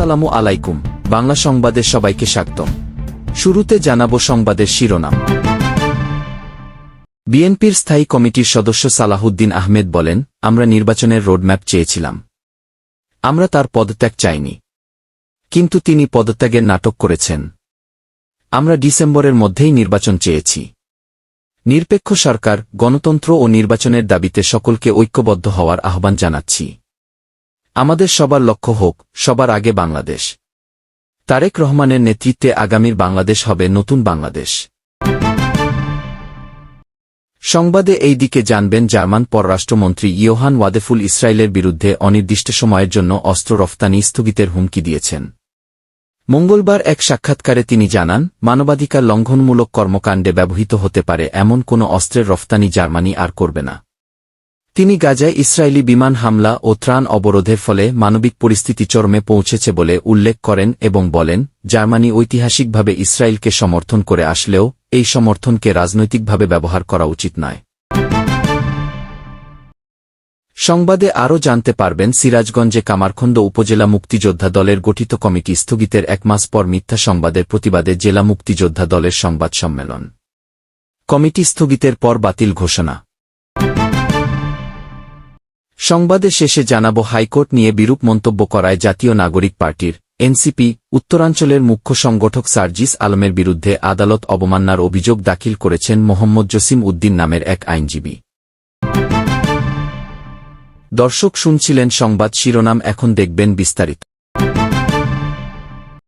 আসসালামু আলাইকুম। বাংলা সংবাদে সবাইকে স্বাগতম। শুরুতে জানাব সংবাদের শিরোনাম। বিএনপির স্থায়ী কমিটির সদস্য সালাহুদ্দিন আহমেদ বলেন, আমরা নির্বাচনের রোডম্যাপ চেয়েছিলাম। আমরা তার পদত্যাগ চাইনি। কিন্তু তিনি পদত্যাগের নাটক করেছেন। আমরা ডিসেম্বরের মধ্যেই নির্বাচন চেয়েছি। নিরপেক্ষ সরকার, গণতন্ত্র ও নির্বাচনের দাবিতে সকলকে ঐক্যবদ্ধ হওয়ার আহ্বান জানাচ্ছি। আমাদের সবার লক্ষ্য হোক, সবার আগে বাংলাদেশ। তারেক রহমানের নেতৃত্বে আগামীর বাংলাদেশ হবে নতুন বাংলাদেশ। সংবাদে এই দিকে জানবেন জার্মান পররাষ্ট্রমন্ত্রী ইয়োহান ওয়াদেফুল ইসরায়েলের বিরুদ্ধে অনির্দিষ্ট সময়ের জন্য অস্ত্র রফতানি স্থগিতের হুমকি দিয়েছেন। মঙ্গলবার এক সাক্ষাৎকারে তিনি জানান, মানবাধিকার লঙ্ঘনমূলক কর্মকাণ্ডে ব্যবহৃত হতে পারে এমন কোনো অস্ত্রের রফতানি জার্মানি আর করবে না। তিনি গাজায় ইসরায়েলি বিমান হামলা ও ত্রাণ অবরোধের ফলে মানবিক পরিস্থিতি চরমে পৌঁছেছে বলে উল্লেখ করেন এবং বলেন, জার্মানি ঐতিহাসিকভাবে ইসরায়েলকে সমর্থন করে আসলেও এই সমর্থনকে রাজনৈতিকভাবে ব্যবহার করা উচিত নয়। সংবাদে আরও জানতে পারবেন, সিরাজগঞ্জে কামারখন্দ উপজেলা মুক্তিযোদ্ধা দলের গঠিত কমিটি স্থগিতের এক মাস পর মিথ্যা সংবাদের প্রতিবাদে জেলা মুক্তিযোদ্ধা দলের সংবাদ সম্মেলন। কমিটি স্থগিতের পর বাতিল ঘোষণা। সংবাদে শেষে জানাব হাইকোর্ট নিয়ে বিরূপ মন্তব্য করায় জাতীয় নাগরিক পার্টির এনসিপি, উত্তরাঞ্চলের মুখ্য সংগঠক সার্জিস আলমের বিরুদ্ধে আদালত অবমাননার অভিযোগ দাখিল করেছেন মোহাম্মদ জসিম উদ্দিন নামের এক আইনজীবী। দর্শক শুনছিলেন সংবাদ শিরোনাম, এখন দেখবেন বিস্তারিত।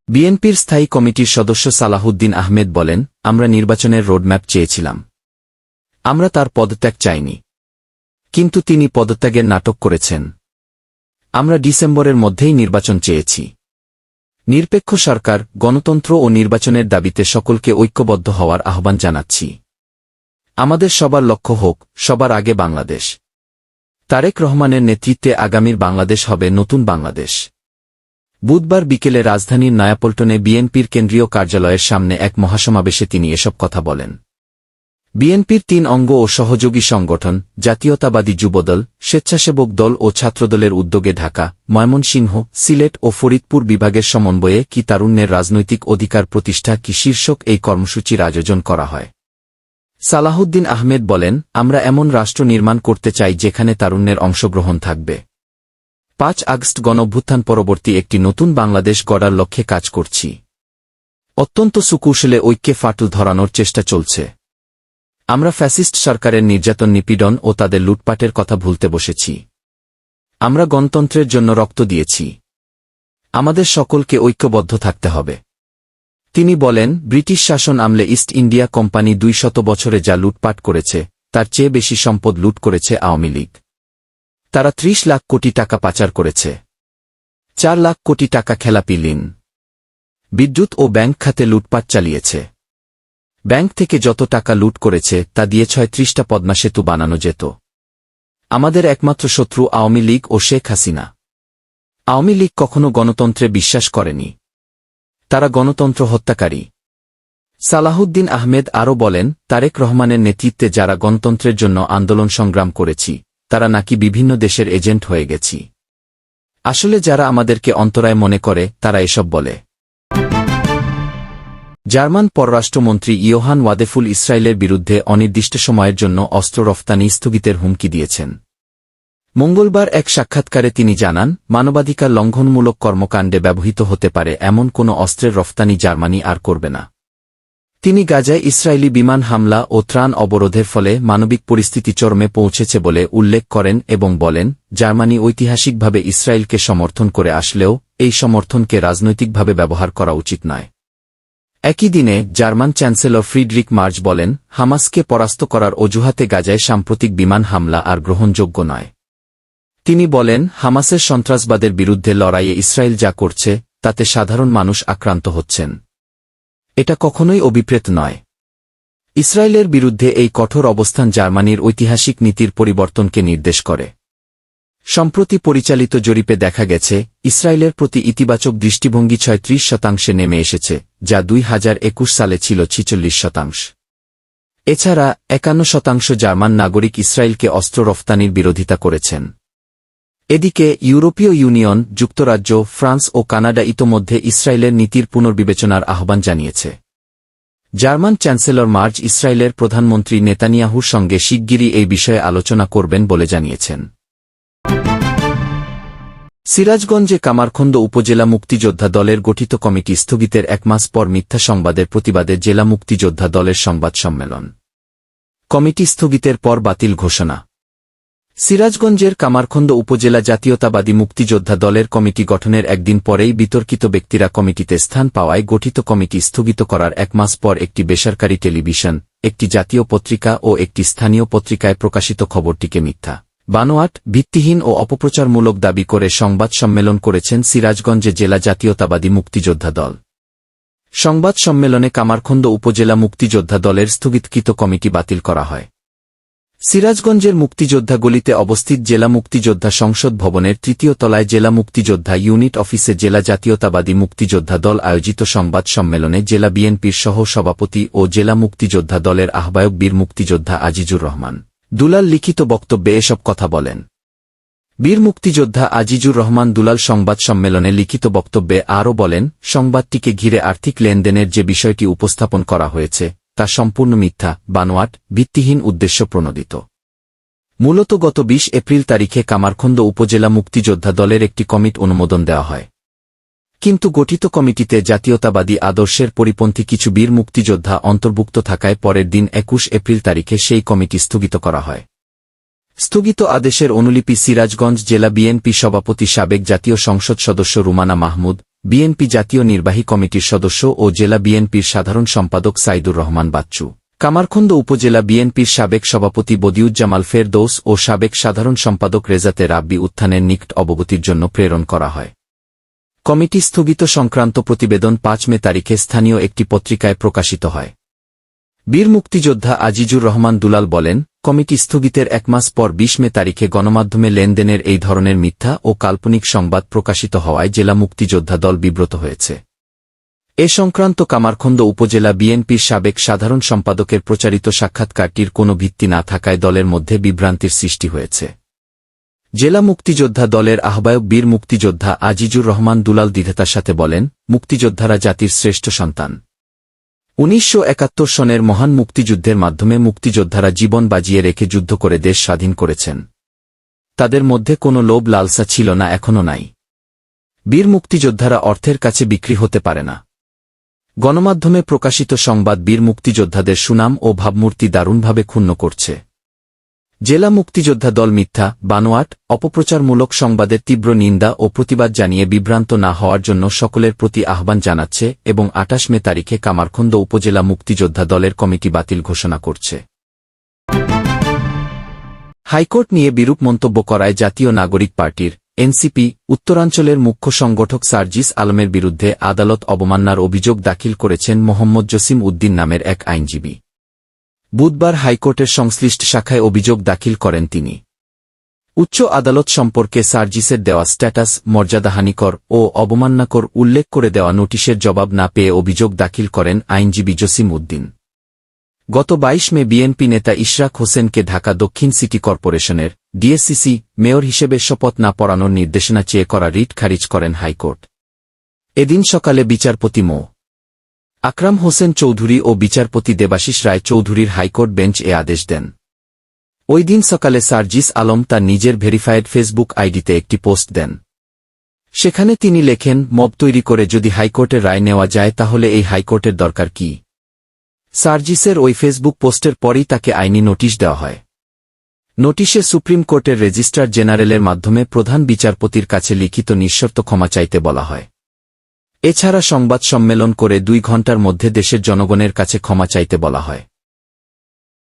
বিএনপির স্থায়ী কমিটির সদস্য সালাহুদ্দিন আহমেদ বলেন, আমরা নির্বাচনের রোডম্যাপ চেয়েছিলাম। আমরা তার পদত্যাগ চাইনি। কিন্তু তিনি পদত্যাগের নাটক করেছেন। আমরা ডিসেম্বরের মধ্যেই নির্বাচন চেয়েছি। নিরপেক্ষ সরকার, গণতন্ত্র ও নির্বাচনের দাবিতে সকলকে ঐক্যবদ্ধ হওয়ার আহ্বান জানাচ্ছি। আমাদের সবার লক্ষ্য হোক, সবার আগে বাংলাদেশ। তারেক রহমানের নেতৃত্বে আগামীর বাংলাদেশ হবে নতুন বাংলাদেশ। বুধবার বিকেলে রাজধানীর নয়াপল্টনে বিএনপির কেন্দ্রীয় কার্যালয়ের সামনে এক মহাসমাবেশে তিনি এসব কথা বলেন। বিএনপির তিন অঙ্গ ও সহযোগী সংগঠন, জাতীয়তাবাদী যুবদল, স্বেচ্ছাসেবক দল ও ছাত্রদলের উদ্যোগে ঢাকা, ময়মনসিংহ, সিলেট ও ফরিদপুর বিভাগের সমন্বয়ে কি তারুণ্যের রাজনৈতিক অধিকার প্রতিষ্ঠা কি শীর্ষক এই কর্মসূচির আয়োজন করা হয়। সালাহুদ্দিন আহমেদ বলেন, আমরা এমন রাষ্ট্র নির্মাণ করতে চাই যেখানে তারুণ্যের অংশগ্রহণ থাকবে। পাঁচ আগস্ট গণভ্যুত্থান পরবর্তী একটি নতুন বাংলাদেশ গড়ার লক্ষ্যে কাজ করছি। অত্যন্ত সুকৌশলে ঐক্যে ফাটল ধরানোর চেষ্টা চলছে। আমরা ফ্যাসিস্ট সরকারের নির্যাতন নিপীড়ন ও তাদের লুটপাটের কথা ভুলতে বসেছি। আমরা গণতন্ত্রের জন্য রক্ত দিয়েছি। আমাদের সকলকে ঐক্যবদ্ধ থাকতে হবে। তিনি বলেন, ব্রিটিশ শাসন আমলে ইস্ট ইন্ডিয়া কোম্পানি দুই শত বছরে যা লুটপাট করেছে, তার চেয়ে বেশি সম্পদ লুট করেছে আওয়ামী লীগ। তারা ত্রিশ লাখ কোটি টাকা পাচার করেছে। চার লাখ কোটি টাকা খেলাপি ঋণ। বিদ্যুৎ ও ব্যাংক খাতে লুটপাট চালিয়েছে। ব্যাংক থেকে যত টাকা লুট করেছে, তা দিয়ে ছয়ত্রিশটা পদ্মা সেতু বানানো যেত। আমাদের একমাত্র শত্রু আওয়ামী লীগ ও শেখ হাসিনা। আওয়ামী লীগ কখনো গণতন্ত্রে বিশ্বাস করেনি। তারা গণতন্ত্র হত্যাকারী। সালাহুদ্দিন আহমেদ আরও বলেন, তারেক রহমানের নেতৃত্বে যারা গণতন্ত্রের জন্য আন্দোলন সংগ্রাম করেছি, তারা নাকি বিভিন্ন দেশের এজেন্ট হয়ে গেছি। আসলে যারা আমাদেরকে অন্তরায় মনে করে, তারা এসব বলে। জার্মান পররাষ্ট্রমন্ত্রী ইয়োহান ওয়াদেফুল ইসরায়েলের বিরুদ্ধে অনির্দিষ্ট সময়ের জন্য অস্ত্র রফতানি স্থগিতের হুমকি দিয়েছেন। মঙ্গলবার এক সাক্ষাৎকারে তিনি জানান, মানবাধিকার লঙ্ঘনমূলক কর্মকাণ্ডে ব্যবহৃত হতে পারে এমন কোনো অস্ত্রের রফতানি জার্মানি আর করবে না। তিনি গাজায় ইসরায়েলি বিমান হামলা ও ত্রাণ অবরোধের ফলে মানবিক পরিস্থিতি চরমে পৌঁছেছে বলে উল্লেখ করেন এবং বলেন, জার্মানি ঐতিহাসিকভাবে ইসরায়েলকে সমর্থন করে আসলেও এই সমর্থনকে রাজনৈতিকভাবে ব্যবহার করা উচিত নয়। একই দিনে জার্মান চ্যান্সেলর ফ্রিডরিক মার্জ বলেন, হামাসকে পরাস্ত করার অজুহাতে গাজায় সাম্প্রতিক বিমান হামলা আর গ্রহণযোগ্য নয়। তিনি বলেন, হামাসের সন্ত্রাসবাদের বিরুদ্ধে লড়াইয়ে ইসরায়েল যা করছে, তাতে সাধারণ মানুষ আক্রান্ত হচ্ছেন। এটা কখনোই অভিপ্রেত নয়। ইসরায়েলের বিরুদ্ধে এই কঠোর অবস্থান জার্মানির ঐতিহাসিক নীতির পরিবর্তনকে নির্দেশ করে। সম্প্রতি পরিচালিত জরিপে দেখা গেছে, ইসরায়েলের প্রতি ইতিবাচক দৃষ্টিভঙ্গি ছয়ত্রিশ শতাংশে নেমে এসেছে, যা দুই হাজার একুশ সালে ছিল ছিচল্লিশ শতাংশ। এছাড়া, একান্ন শতাংশ জার্মান নাগরিক ইসরায়েলকে অস্ত্র রফতানির বিরোধিতা করেছেন। এদিকে, ইউরোপীয় ইউনিয়ন, যুক্তরাজ্য, ফ্রান্স ও কানাডা ইতোমধ্যে ইসরায়েলের নীতির পুনর্বিবেচনার আহ্বান জানিয়েছে। জার্মান চ্যান্সেলর মার্জ ইসরায়েলের প্রধানমন্ত্রী নেতানিয়াহুর সঙ্গে শিগগিরই এই বিষয়ে আলোচনা করবেন বলে জানিয়েছেন। সিরাজগঞ্জে কামারখন্দ উপজেলা মুক্তিযোদ্ধা দলের গঠিত কমিটি স্থগিতের এক মাস পর মিথ্যা সংবাদের প্রতিবাদে জেলা মুক্তিযোদ্ধা দলের সংবাদ সম্মেলন। কমিটি স্থগিতের পর বাতিল ঘোষণা। সিরাজগঞ্জের কামারখন্দ উপজেলা জাতীয়তাবাদী মুক্তিযোদ্ধা দলের কমিটি গঠনের একদিন পরেই বিতর্কিত ব্যক্তিরা কমিটিতে স্থান পাওয়ায় গঠিত কমিটি স্থগিত করার এক মাস পর একটি বেসরকারি টেলিভিশন, একটি জাতীয় পত্রিকা ও একটি স্থানীয় পত্রিকায় প্রকাশিত খবরটিকে মিথ্যা বানোয়াট ভিত্তিহীন ও অপপ্রচারমূলক দাবি করে সংবাদ সম্মেলন করেছেন সিরাজগঞ্জে জেলা জাতীয়তাবাদী মুক্তিযোদ্ধা দল। সংবাদ সম্মেলনে কামারখন্দ উপজেলা মুক্তিযোদ্ধা দলের স্থগিতকৃত কমিটি বাতিল করা হয়। সিরাজগঞ্জের মুক্তিযোদ্ধা গলিতে অবস্থিত জেলা মুক্তিযোদ্ধা সংসদ ভবনের তৃতীয় তলায় জেলা মুক্তিযোদ্ধা ইউনিট অফিসে জেলা জাতীয়তাবাদী মুক্তিযোদ্ধা দল আয়োজিত সংবাদ সম্মেলনে জেলা বিএনপির সহ সভাপতি ও জেলা মুক্তিযোদ্ধা দলের আহ্বায়ক বীর মুক্তিযোদ্ধা আজিজুর রহমান। দুলাল লিখিত বক্তব্যে এসব কথা বলেন। বীর মুক্তিযোদ্ধা আজিজুর রহমান দুলাল সংবাদ সম্মেলনে লিখিত বক্তব্যে আরও বলেন, সংবাদটিকে ঘিরে আর্থিক লেনদেনের যে বিষয়টি উপস্থাপন করা হয়েছে, তা সম্পূর্ণ মিথ্যা, বানোয়াট, ভিত্তিহীন উদ্দেশ্য প্রণোদিত। মূলত গত ২০ এপ্রিল তারিখে কামারখন্দ উপজেলা মুক্তিযোদ্ধা দলের একটি কমিট অনুমোদন দেওয়া হয়। কিন্তু গঠিত কমিটিতে জাতীয়তাবাদী আদর্শের পরিপন্থী কিছু বীর মুক্তিযোদ্ধা অন্তর্ভুক্ত থাকায় পরের দিন একুশ এপ্রিল তারিখে সেই কমিটি স্থগিত করা হয়। স্থগিত আদেশের অনুলিপি সিরাজগঞ্জ জেলা বিএনপি সভাপতি সাবেক জাতীয় সংসদ সদস্য রুমানা মাহমুদ, বিএনপি জাতীয় নির্বাহী কমিটির সদস্য ও জেলা বিএনপির সাধারণ সম্পাদক সাইদুর রহমান বাচ্চু। কামারখন্দ উপজেলা বিএনপির সাবেক সভাপতি বদিউজ্জামাল ফেরদৌস ও সাবেক সাধারণ সম্পাদক রেজাতে রাব্বি উত্থানের নিকট অবগতির জন্য প্রেরণ করা হয়। কমিটি স্থগিত সংক্রান্ত প্রতিবেদন পাঁচ মে তারিখে স্থানীয় একটি পত্রিকায় প্রকাশিত হয়। বীর মুক্তিযোদ্ধা আজিজুর রহমান দুলাল বলেন, কমিটি স্থগিতের এক মাস পর বিশ মে তারিখে গণমাধ্যমে লেনদেনের এই ধরনের মিথ্যা ও কাল্পনিক সংবাদ প্রকাশিত হওয়ায় জেলা মুক্তিযোদ্ধা দল বিব্রত হয়েছে। এ সংক্রান্ত কামারখন্দ উপজেলা বিএনপির সাবেক সাধারণ সম্পাদকের প্রচারিত সাক্ষাৎকারটির কোনো ভিত্তি না থাকায় দলের মধ্যে বিভ্রান্তির সৃষ্টি হয়েছে। জেলা মুক্তিযোদ্ধা দলের আহ্বায়ক বীর মুক্তিযোদ্ধা আজিজুর রহমান দুলাল দিধাতার সাথে বলেন, মুক্তিযোদ্ধারা জাতির শ্রেষ্ঠ সন্তান। উনিশশো একাত্তর সনের মহান মুক্তিযুদ্ধের মাধ্যমে মুক্তিযোদ্ধারা জীবন বাজিয়ে রেখে যুদ্ধ করে দেশ স্বাধীন করেছেন। তাদের মধ্যে কোনো লোভ লালসা ছিল না, এখনও নাই। বীর মুক্তিযোদ্ধারা অর্থের কাছে বিক্রি হতে পারে না। গণমাধ্যমে প্রকাশিত সংবাদ বীর মুক্তিযোদ্ধাদের সুনাম ও ভাবমূর্তি দারুণভাবে ক্ষুণ্ণ করছে। জেলা মুক্তিযোদ্ধা দল মিথ্যা, বানোয়াট, অপপ্রচারমূলক সংবাদের তীব্র নিন্দা ও প্রতিবাদ জানিয়ে বিভ্রান্ত না হওয়ার জন্য সকলের প্রতি আহ্বান জানাচ্ছে এবং আটাশ মে তারিখে কামারখন্দ উপজেলা মুক্তিযোদ্ধা দলের কমিটি বাতিল ঘোষণা করছে। হাইকোর্ট নিয়ে বিরূপ মন্তব্য করায় জাতীয় নাগরিক পার্টির এনসিপি, উত্তরাঞ্চলের মুখ্য সংগঠক সার্জিস আলমের বিরুদ্ধে আদালত অবমাননার অভিযোগ দাখিল করেছেন মোহাম্মদ জসিম উদ্দিন নামের এক আইনজীবী। বুধবার হাইকোর্টের সংশ্লিষ্ট শাখায় অভিযোগ দাখিল করেন তিনি। উচ্চ আদালত সম্পর্কে সার্জিসের দেওয়া স্ট্যাটাস মর্যাদাহানিকর ও অবমাননাকর উল্লেখ করে দেওয়া নোটিশের জবাব না পেয়ে অভিযোগ দাখিল করেন আইনজীবী জসিম উদ্দিন। গত ২২ মে বিএনপি নেতা ইশরাক হোসেনকে ঢাকা দক্ষিণ সিটি কর্পোরেশনের ডিএসসিসি মেয়র হিসেবে শপথ না পড়ানোর নির্দেশনা চেয়ে করা রিট খারিজ করেন হাইকোর্ট। এদিন সকালে বিচারপতি মো. আকরাম হোসেন চৌধুরী ও বিচারপতি দেবাশিস রায় চৌধুরীর হাইকোর্ট বেঞ্চ এ আদেশ দেন। ওই দিন সকালে সার্জিস আলম তার নিজের ভেরিফায়েড ফেসবুক আইডিতে একটি পোস্ট দেন। সেখানে তিনি লেখেন, মব তৈরি করে যদি হাইকোর্টের রায় নেওয়া যায় তাহলে এই হাইকোর্টের দরকার কি? সার্জিসের ওই ফেসবুক পোস্টের পরই তাকে আইনি নোটিশ দেওয়া হয়। নোটিশে সুপ্রিম কোর্টের রেজিস্ট্রার জেনারেলের মাধ্যমে প্রধান বিচারপতির কাছে লিখিত নিঃশর্ত ক্ষমা চাইতে বলা হয়। এছাড়া সংবাদ সম্মেলন করে দুই ঘণ্টার মধ্যে দেশের জনগণের কাছে ক্ষমা চাইতে বলা হয়।